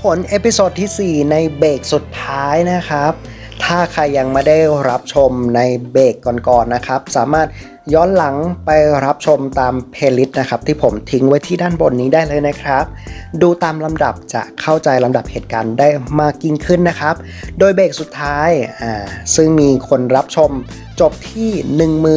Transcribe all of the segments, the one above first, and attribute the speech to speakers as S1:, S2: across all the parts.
S1: ขนเอพิโซดที่ 4 ในเบรกสุดท้ายนะครับ ถ้าใครยังไม่ได้รับชมในเบรกก่อนๆนะครับ สามารถ ย้อนหลังไปรับชมตามเพลย์ลิสต์นะครับที่ผมทิ้งไว้ที่ด้านบนนี้ได้เลยนะครับ ดูตามลำดับจะเข้าใจลำดับเหตุการณ์ได้มากยิ่งขึ้นนะครับ โดยเบรกสุดท้ายอ่าซึ่งมีคนรับชมจบที่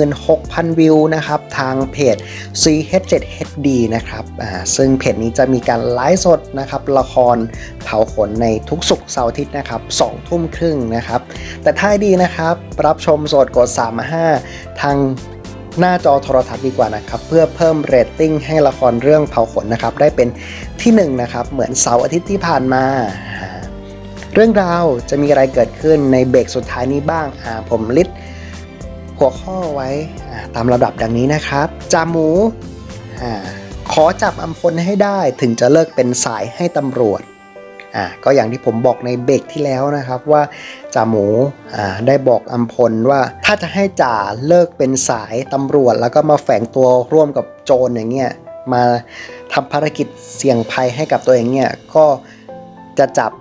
S1: 16,000 วิวนะครับ ทางเพจ CH7HD นะครับอ่าซึ่งเพจนี้จะมีการไลฟ์สดนะครับ ละครเผาขนในทุกสุกร์เสาร์อาทิตย์นะครับ2ทุ่มครึ่งนะครับ แต่ถ้าดีนะครับ รับชมสดกด 35 ทาง หน้าจอโทรทัศน์ดีกว่านะครับ เพื่อเพิ่มเรตติ้งให้ละครเรื่องเผาขนนะครับ ได้เป็นที่1นนะครับ เหมือนเสาร์อาทิตย์ที่ผ่านมา เรื่องราวจะมีอะไรเกิดขึ้นในเบรกสุดท้ายนี้บ้างอ่าผมลิสต์หัวข้อไว้ตามระดับดังนี้นะครับจาหมูอ่าขอจับอัมพลให้ได้ถึงจะเลิกเป็นสายให้ตำรวจ อ่าก็อย่างที่ผมบอกในเบรกที่แล้วนะครับว่าจ่าหมูอ่าได้บอกอัมพลว่าถ้าจะให้จ่าเลิกเป็นสายตำรวจ แล้วก็มาแฝงตัวร่วมกับโจรอย่างเงี้ยมาทำภารกิจเสี่ยงภัยให้กับตัวเองเนี่ยก็จะจับ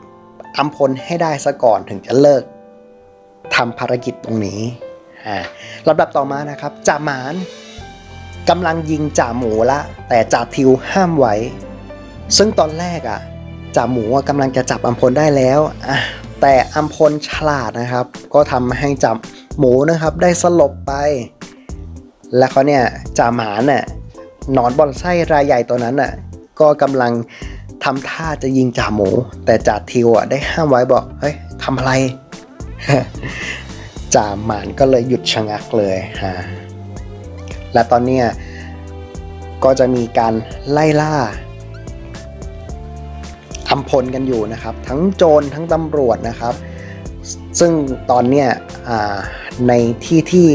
S1: อัมพลให้ได้ซะก่อนถึงจะเลิกทำภารกิจตรงนี้อ่าลำดับต่อมานะครับจ่าหมานกำลังยิงจ่าหมูละ แต่จ่าทิวห้ามไว้ ซึ่งตอนแรกอะ จ่าหมูอะกำลังจะจับอัมพลได้แล้วอะแต่อัมพลฉลาดนะครับ ก็ทำให้จับหมูนะครับได้สลบไป แล้วเขาเนี่ยจ่าหมาน่ะหนอนบอนไส้รายใหญ่ตัวนั้นน่ะก็กำลังทำท่าจะยิงจ่าหมู แต่จ่าทิวอะได้ห้ามไว้บอกเฮ้ยทำอะไรจ่าหมานก็เลยหยุดชะงักเลยฮะและตอนเนี้ยก็จะมีการไล่ล่า ทำพลกันอยู่นะครับ ทั้งโจรทั้งตำรวจนะครับ ซึ่งตอนเนี้ยในที่ที่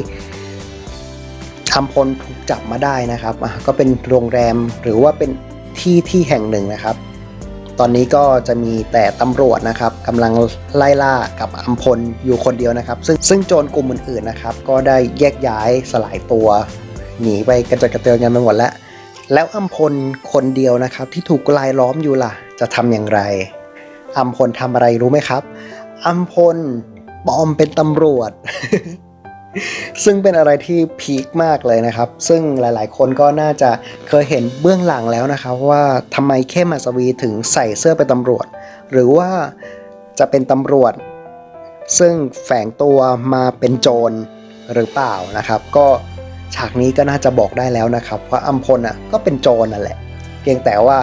S1: ทำพลถูกจับมาได้นะครับก็เป็นโรงแรมหรือว่าเป็นที่ที่แห่งหนึ่งนะครับ ตอนนี้ก็จะมีแต่ตำรวจนะครับกำลังไล่ล่ากับอัมพลอยู่คนเดียวนะครับ ซึ่งซึ่งโจรกลุ่มอื่นๆนะครับ ก็ได้แยกย้ายสลายตัวหนีไปกระจิดกระเตือนกันไปหมดแล้ว แล้วอัมพลคนเดียวนะครับที่ถูกลายล้อมอยู่ล่ะ จะทำอย่างไรอัมพลทำอะไรรู้ไหมครับอัมพลปลอมเป็นตำรวจ ซึ่งเป็นอะไรที่พีคมากเลยนะครับ ซึ่งหลายๆ คนก็น่าจะเคยเห็นเบื้องหลังแล้วนะครับว่าทำไมเข้มอัศวีถึงใส่เสื้อเป็นตำรวจ หรือว่าจะเป็นตำรวจ ซึ่งแฝงตัวมาเป็นโจรหรือเปล่านะครับ ก็ฉากนี้ก็น่าจะบอกได้แล้วนะครับว่าอัมพลอะก็เป็นโจรนั่นแหละ เพียงแต่ว่า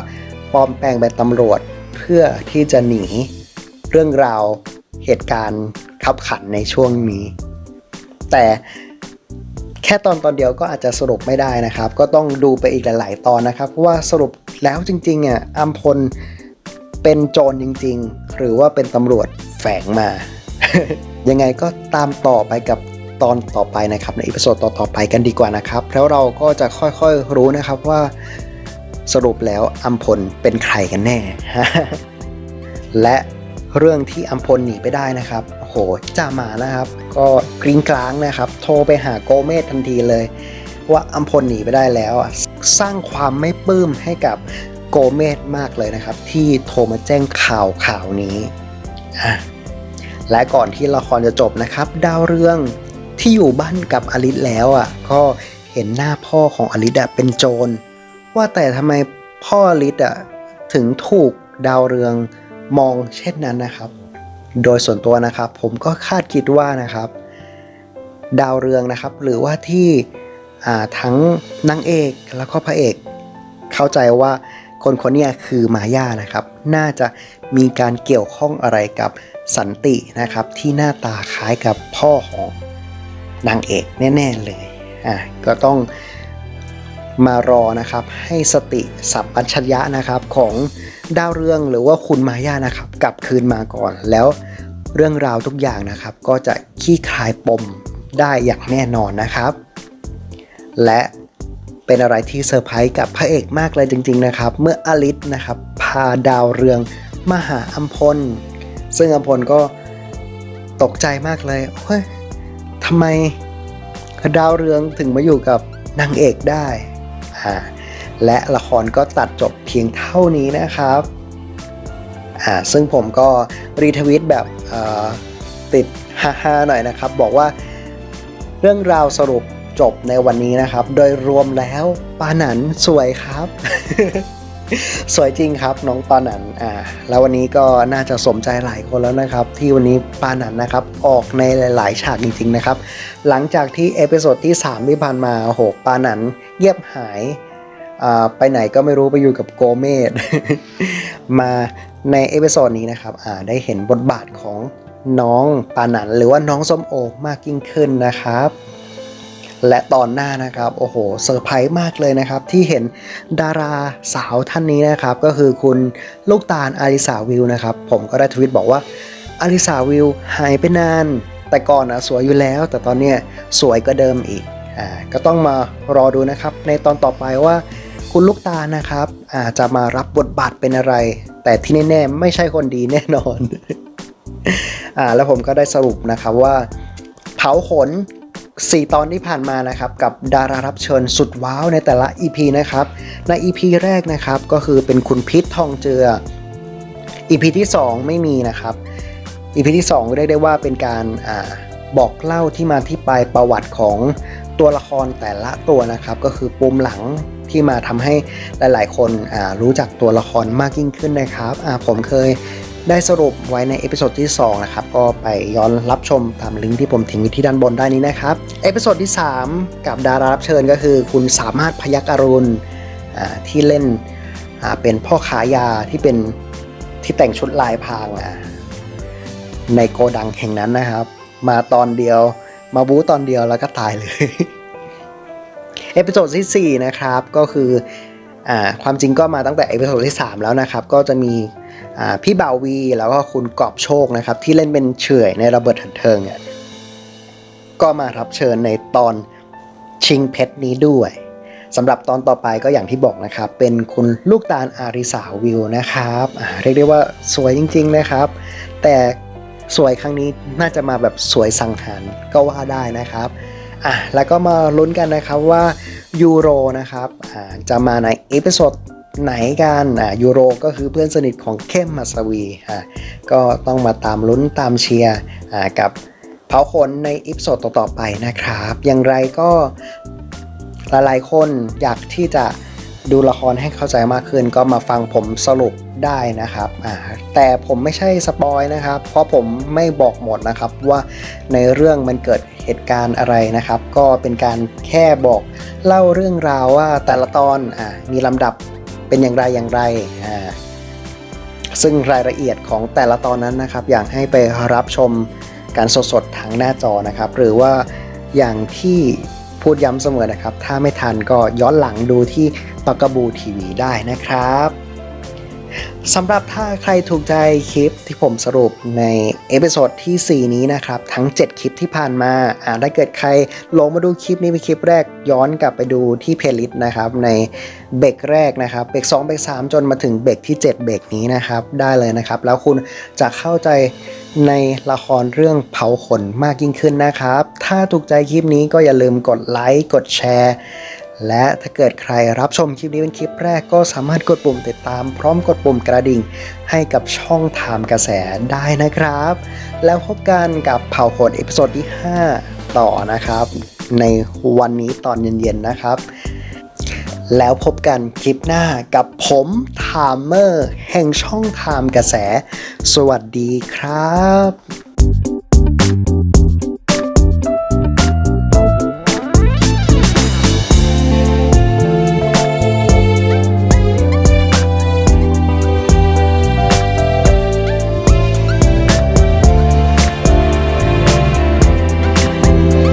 S1: ปลอมแปลงเป็นตำรวจเพื่อที่จะหนีเรื่องราวเหตุการณ์ขับขันในช่วงนี้ แต่แค่ตอนตอนเดียวก็อาจจะสรุปไม่ได้นะครับ ก็ต้องดูไปอีกหลาย ๆ ตอนนะครับ เพราะว่าสรุปแล้วจริงๆอะอัมพลเป็นโจรจริง ๆ หรือว่าเป็นตำรวจแฝงมา ยังไงก็ตามต่อไปกับตอนต่อไปนะครับ ในอีพิโซดต่อๆไปกันดีกว่านะครับ แล้วเราก็จะค่อยๆรู้นะครับว่า สรุปแล้วอัมพลเป็นใครกันแน่ และเรื่องที่อัมพลหนีไปได้นะครับโหจ่าหมานะครับ ก็กริ้งกลางนะครับ โทรไปหาโกเมสทันทีเลย ว่าอัมพลหนีไปได้แล้ว สร้างความไม่ปลื้มให้กับโกเมสมากเลยนะครับ ที่โทรมาแจ้งข่าวข่าวนี้ และก่อนที่ละครจะจบนะครับ ดาวเรืองที่อยู่บ้านกับอลิสแล้วอะก็เห็นหน้าพ่อของอลิสเป็นโจร ว่าแต่ทำไมพ่ออลิสอะถึงถูกดาวเรืองมองเช่นนั้นนะครับ โดยส่วนตัวนะครับ ผมก็คาดคิดว่านะครับ ดาวเรืองนะครับ หรือว่าที่ทั้งนางเอกแล้วก็พระเอก เข้าใจว่าคนคนนี้คือมาย่านะครับ น่าจะมีการเกี่ยวข้องอะไรกับสันตินะครับ ที่หน้าตาคล้ายกับพ่อของนางเอกแน่ ๆเลยอะก็ต้อง มารอนะครับให้สติสัพพัญชยะนะครับของดาวเรืองหรือว่าคุณมายานะครับกลับคืนมาก่อน แล้วเรื่องราวทุกอย่างนะครับ ก็จะขี้คายปมได้อย่างแน่นอนนะครับ และเป็นอะไรที่เซอร์ไพรส์กับพระเอกมากเลยจริง ๆนะครับ เมื่ออลิสนะครับ พาดาวเรืองมาหาอัมพล ซึ่งอัมพลก็ตกใจมากเลยเฮ้ยทำไมดาวเรืองถึงมาอยู่กับนางเอกได้ อ่าและละครก็ตัดจบเพียงเท่านี้นะครับอ่าซึ่งผมก็รีทวิตแบบติดฮาๆหน่อยนะครับ บอกว่าเรื่องราวสรุปจบในวันนี้นะครับ โดยรวมแล้วปาหนันสวยครับ สวยจริงครับน้องปาหนันอ่าแล้ววันนี้ก็น่าจะสมใจหลายคนแล้วนะครับ ที่วันนี้ปาหนันนะครับออกในหลาย ๆ ฉากจริง ๆ นะครับ หลังจากที่เอพิโซดที่ 3 ที่ผ่านมาโหปาหนันเงียบหายอ่าไปไหนก็ไม่รู้ไปอยู่กับโกเมดมาในเอพิโซดนี้นะครับอ่าได้เห็นบทบาทของน้องปาหนันหรือว่าน้องส้มโอมากยิ่งขึ้นนะครับ และตอนหน้านะครับ โอ้โหเซอร์ไพรส์มากเลยนะครับ ที่เห็นดาราสาวท่านนี้นะครับ ก็คือคุณลูกตาลอาริสาวิวนะครับ ผมก็ได้ทวิตบอกว่าอาริสาวิวหายไปนาน แต่ก่อนนะสวยอยู่แล้ว แต่ตอนเนี้ยสวยก็เดิมอีกอ่าก็ต้องมารอดูนะครับ ในตอนต่อไปว่าคุณลูกตานะครับอาจะมารับบทบาทเป็นอะไร แต่ที่แน่ๆไม่ใช่คนดีแน่นอนอ่าแล้วผมก็ได้สรุปนะครับว่า เผาขน 4 ตอนที่ผ่านมานะครับกับดารารับเชิญสุดว้าวในแต่ละ EP นะครับใน EP แรกนะครับก็คือเป็นคุณพิษทองเจือ EP ที่ 2 ไม่มีนะครับ EP ที่ 2 เรียกได้ว่าเป็นการอาบอกเล่าที่มาที่ไปประวัติของตัวละครแต่ละตัวนะครับ ก็คือปุ่มหลังที่มาทำให้หลาย ๆ คนรู้จักตัวละครมากยิ่งขึ้นนะครับผมเคย ได้สรุปไว้ในเอพิโซดที่2นะครับก็ไปย้อนรับชมตามลิงก์ที่ผมทิ้งไว้ที่ด้านบนได้นี้นะครับเอพิโซดที่ 3 กับดารารับเชิญก็คือ คุณสามารถพยักอรุณที่เล่นเป็นพ่อขายาที่เป็นที่แต่งชุดลายพรางในโกดังแห่งนั้นนะครับ มาตอนเดียวมาบู๊ตอนเดียวแล้วก็ตายเลยเอพิโซดที่ 4 นะครับก็คืออความจริงก็มาตั้งแต่เอพิโซดที่ 3 แล้วนะครับ ก็จะมี พี่บ่าววีแล้วก็คุณกอบโชคนะครับ ที่เล่นเป็นเฉยในระเบิดหันเทิงอะก็มารับเชิญในตอนชิงเพชรนี้ด้วยสำหรับตอนต่อไปก็อย่างที่บอกนะครับ เป็นคุณลูกตาลอาริสาวิวนะครับเรียกได้ว่าสวยจริงๆนะครับ แต่สวยครั้งนี้น่าจะมาแบบสวยสังหารก็ว่าได้นะครับอะแล้วก็มาลุ้นกันนะครับว่ายูโรนะครับอ่าจะมาในเอพิโซด ไหนกันอ่ายูโรก็คือเพื่อนสนิทของเข้มมัสวีอะก็ต้องมาตามลุ้นตามเชียร์อ่ากับเผาขนในอพิโซดต่อๆไปนะครับ อย่างไรก็หลายๆคนอยากที่จะดูละครให้เข้าใจมากขึ้น ก็มาฟังผมสรุปได้นะครับอ่าแต่ผมไม่ใช่สปอยนะครับ เพราะผมไม่บอกหมดนะครับว่าในเรื่องมันเกิดเหตุการณ์อะไรนะครับ ก็เป็นการแค่บอกเล่าเรื่องราวว่าแต่ละตอนอ่ามีลำดับ เป็นอย่างไรอย่างไรอ่าซึ่งรายละเอียดของแต่ละตอนนั้นนะครับ อยากให้ไปรับชมการสดๆทางหน้าจอนะครับ หรือว่าอย่างที่พูดย้ำเสมอนะครับ ถ้าไม่ทันก็ย้อนหลังดูที่ปากกบูทีวีได้นะครับ สำหรับถ้าใครถูกใจคลิปที่ผมสรุปในเอพิโซดที่ 4 นี้นะครับ ทั้ง 7 คลิปที่ผ่านมาอ่าถ้าเกิดใครลงมาดูคลิปนี้เป็นคลิปแรกย้อนกลับไปดูที่เพลย์ลิสต์นะครับ ในเบรกแรกนะครับเบรก2เบรก3 จนมาถึงเบรกที่ 7 เบรกนี้นะครับ ได้เลยนะครับ แล้วคุณจะเข้าใจในละครเรื่องเผาขนมากยิ่งขึ้นนะครับ ถ้าถูกใจคลิปนี้ก็อย่าลืมกดไลค์กดแชร์ และถ้าเกิดใครรับชมคลิปนี้เป็นคลิปแรกก็สามารถกดปุ่มติดตามพร้อมกดปุ่มกระดิ่ง ให้กับช่องถามกระแสได้นะครับ แล้วพบกันกับเผ่าขนเอพิโซดที่ 5 ต่อนะครับ ในวันนี้ตอนเย็นๆนะครับ แล้วพบกันคลิปหน้ากับผมไทม์เมอร์แห่งช่องไทม์กระแส สวัสดีครับ